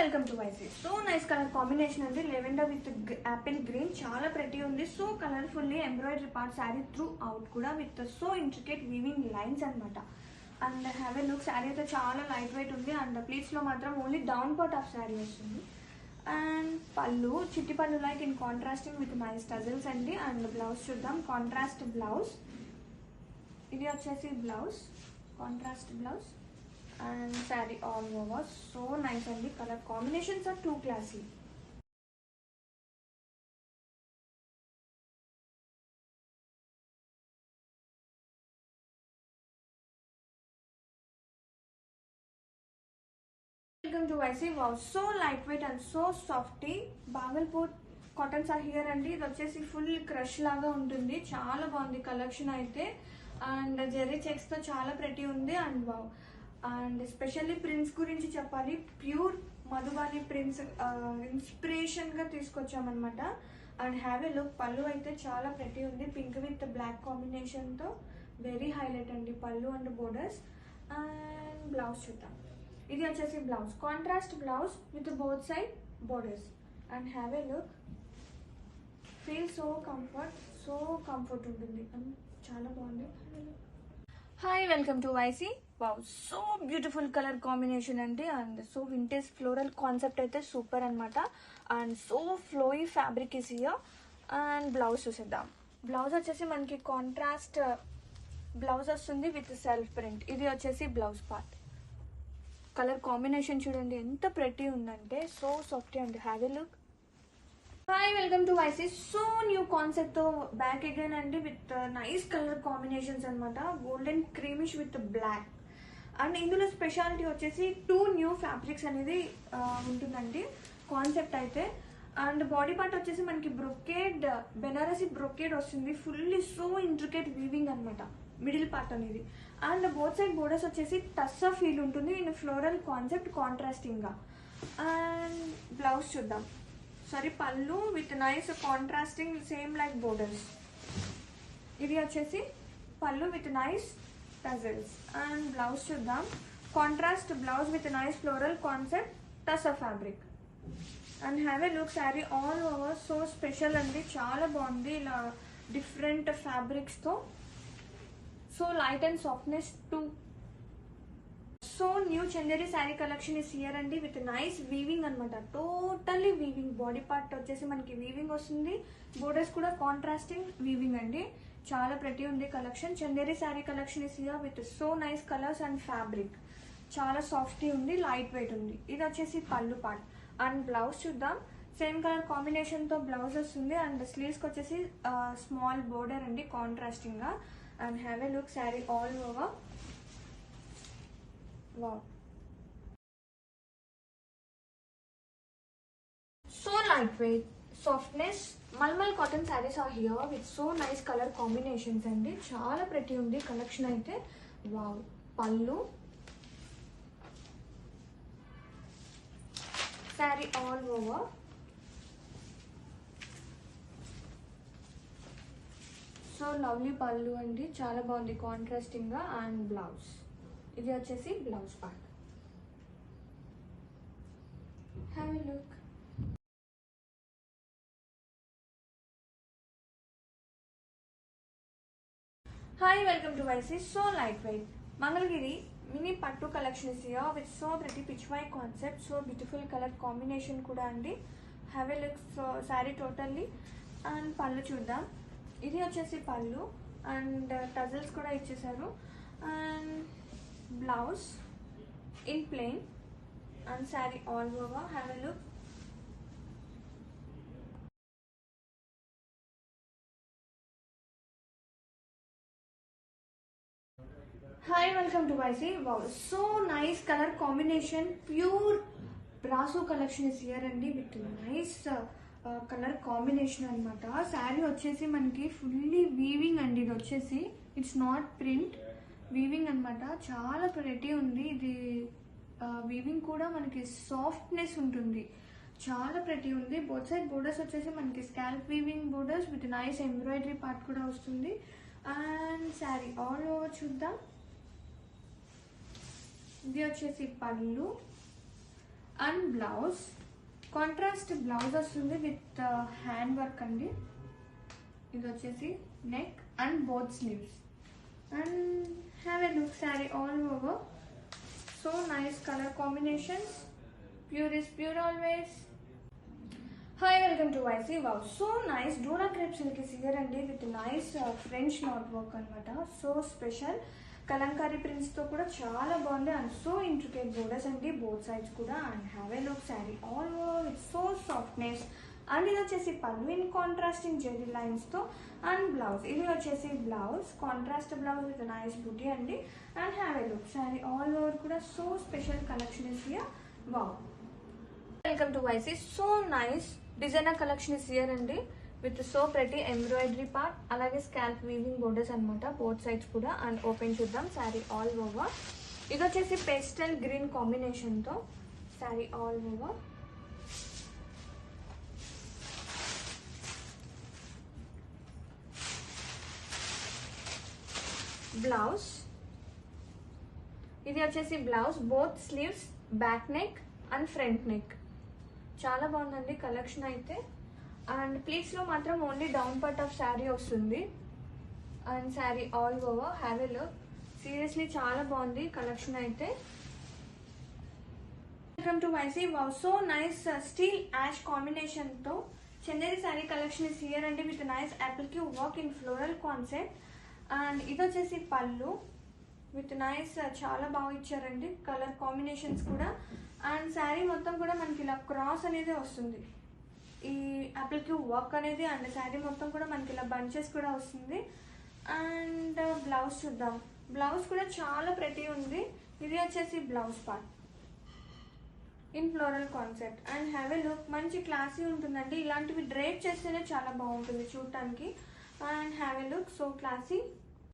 Welcome to YC so nice colour combination అండి lavender with apple green చాలా ప్రతి ఉంది. So colourfully embroidery part sari throughout కూడా with so intricate weaving lines అన్నమాట. And have a look sari అయితే చాలా light weight ఉంది and ప్లీట్స్లో మాత్రం only down part of sari వస్తుంది. అండ్ పళ్ళు చిట్టి pallu like in contrasting with nice tassels అండి. అండ్ బ్లౌజ్ చూద్దాం. కాంట్రాస్ట్ బ్లౌజ్ ఇది వచ్చేసి blouse contrast blouse and sari all over so nice అండి colour combinations are too classy welcome to YC wow so light weight and so softy Bhagalpur cottons are here అండి ఇది వచ్చేసి full crush లాగా ఉంటుంది. చాలా బాగుంది కలెక్షన్ అయితే. And Jerry చెక్స్తో చాలా ప్రతి ఉంది. And wow and specially prints గురించి చెప్పాలి. ప్యూర్ మధుబాని ప్రిన్స్ ఇన్స్పిరేషన్గా తీసుకొచ్చామన్నమాట. And have a look. Pallu అయితే చాలా ప్రతి ఉంది. పింక్ విత్ బ్లాక్ కాంబినేషన్తో వెరీ హైలైట్ అండి pallu and borders. And blouse చూద్దాం. ఇది వచ్చేసి blouse. Contrast blouse with both side borders. And have a look. Feel so comfort so comfort ఉంటుంది. చాలా బాగుంది. Hi welcome to YC wow so beautiful colour combination అండి and so vintage floral concept అయితే super అనమాట and so flowy fabric is here and blouse చూసేద్దాం. Blouse వచ్చేసి మనకి contrast blouse వస్తుంది విత్ సెల్ఫ్ ప్రింట్ ఇది వచ్చేసి బ్లౌజ్ పార్ట్ కలర్ కాంబినేషన్ చూడండి ఎంత ప్రెట్టి ఉందంటే so soft and. Have a look hi welcome to YC so new కాన్సెప్ట్తో బ్యాక్ అగైన్ అండి విత్ నైస్ కలర్ కాంబినేషన్స్ అనమాట golden creamish with black and ఇందులో speciality వచ్చేసి టూ న్యూ ఫ్యాబ్రిక్స్ అనేది ఉంటుందండి. కాన్సెప్ట్ అయితే. అండ్ బాడీ పార్ట్ వచ్చేసి మనకి బ్రొకేడ్ బెనారసి బ్రొకేడ్ వస్తుంది. ఫుల్లీ సో ఇంట్రికేట్ వీవింగ్ అనమాట మిడిల్ పార్ట్ అనేది. అండ్ బోత్ సైడ్ బోర్డర్స్ వచ్చేసి టస్ ఫీల్ ఉంటుంది. ఇన్ ఫ్లోరల్ కాన్సెప్ట్ కాంట్రాస్టింగ్గా అండ్ బ్లౌజ్ చూద్దాం. సారీ పళ్ళు with nice contrasting same like borders ఇది వచ్చేసి పళ్ళు with nice tassels and blouse చూద్దాం. Contrast blouse with nice floral concept tussar fabric and have a look sari all over so special అండి. చాలా బాగుంది ఇలా different ఫ్యాబ్రిక్స్తో so light and softness to so new Chanderi sari collection is here అండి with nice weaving అనమాట totally weaving body part వచ్చేసి మనకి weaving వస్తుంది. Borders కూడా కాంట్రాస్టింగ్ వీవింగ్ అండి. చాలా ప్రతి ఉంది collection. Chanderi sari collection is here with so nice colours and fabric చాలా సాఫ్టీ ఉంది లైట్ వెయిట్ ఉంది. ఇది వచ్చేసి పళ్ళు పార్ట్ అండ్ బ్లౌజ్ చూద్దాం. సేమ్ కలర్ కాంబినేషన్తో బ్లౌజ్ వస్తుంది. అండ్ స్లీవ్స్కి వచ్చేసి uh, స్మాల్ బోర్డర్ అండి కాంట్రాస్టింగ్గా and have a look sari all over wow so lightweight, softness. Softness mulmul cotton saris are here with so nice colour combinations అండి చాలా ప్రతి ఉంది కలెక్షన్ అయితే wow pallu sari all over so lovely pallu అండి చాలా బాగుంది కాంట్రాస్టింగ్గా and blouse ఇది వచ్చేసి blouse part. Have a look hi welcome to YC so light weight Mangalagiri mini pattu collection here with so pretty Pichwai concept so beautiful colour combination కూడా అండి. Have a look so sari totally and pallu చూద్దాం. ఇది వచ్చేసి పళ్ళు. And tassels uh, కూడా ఇచ్చేసారు. And blouse in plain and sari all over have a look hi welcome to YC wow so nice colour combination pure brasso collection is here అండి with nice colour combination అనమాట శారీ వచ్చేసి మనకి fully weaving అండి ఇది వచ్చేసి it's not print weaving అన్నమాట. చాలా pretty ఉంది. ఇది వీవింగ్ కూడా మనకి సాఫ్ట్నెస్ ఉంటుంది. చాలా ప్రెటీ ఉంది. బోత్ సైడ్ బోర్డర్స్ వచ్చేసి మనకి scallop weaving borders with nice embroidery part కూడా వస్తుంది. అండ్ శారీ ఆల్ ఓవర్ చూద్దాం. ఇది వచ్చేసి pallu. And blouse contrast blouse వస్తుంది విత్ హ్యాండ్ వర్క్ అండి. ఇది వచ్చేసి neck and both sleeves and have a look sari all over so nice colour combinations. Pure is pure always hi welcome to YC wow so nice Dora crepe silk సిగర్ అండి with nice French knot work అనమాట so special Kalamkari ప్రింట్స్తో కూడా చాలా బాగుంది and so intricate borders అండి both sides కూడా and have a look sari all over with so softness and ఇది వచ్చేసి పళ్ళు. ఇన్ కాంట్రాస్టింగ్ జెరీ లైన్స్తో అండ్ బ్లౌజ్ ఇది వచ్చేసి blouse contrast blouse with nice buti అండి and. Have a look sari all over కూడా so special collection is here wow welcome to YC so nice designer collection is here అండి. With so pretty embroidery part అలాగే scallop weaving borders అనమాట board sides కూడా. And open చూద్దాం. Sari all over ఇది వచ్చేసి pastel green కాంబినేషన్తో sari all over blouse. ఇది వచ్చేసి blouse. Both sleeves back neck and front neck చాలా బాగుందండి కలెక్షన్ అయితే. అండ్ ప్లీట్స్లో మాత్రం only down part of sari వస్తుంది. And sari all over have a look seriously చాలా బాగుంది కలెక్షన్ అయితే. Welcome to YC wow so nice steel ash కాంబినేషన్తో Chennai sari collection is here అండి. With nice appliqué work in floral concept and ఇది వచ్చేసి పళ్ళు with nice uh, చాలా బాగా ఇచ్చారండి. కలర్ కాంబినేషన్స్ కూడా. అండ్ శారీ మొత్తం కూడా మనకి ఇలా క్రాస్ అనేది వస్తుంది. ఈ యాపిల్ వర్క్ అనేది అండ్ శారీ మొత్తం కూడా మనకి ఇలా బంచెస్ కూడా వస్తుంది. అండ్ బ్లౌజ్ uh, చూద్దాం. బ్లౌజ్ కూడా చాలా ప్రతి ఉంది. ఇది వచ్చేసి blouse part in floral concept and have a look మంచి క్లాసీ ఉంటుందండి. ఇలాంటివి డ్రేప్ చేస్తేనే చాలా బాగుంటుంది చూడటానికి and have a look so classy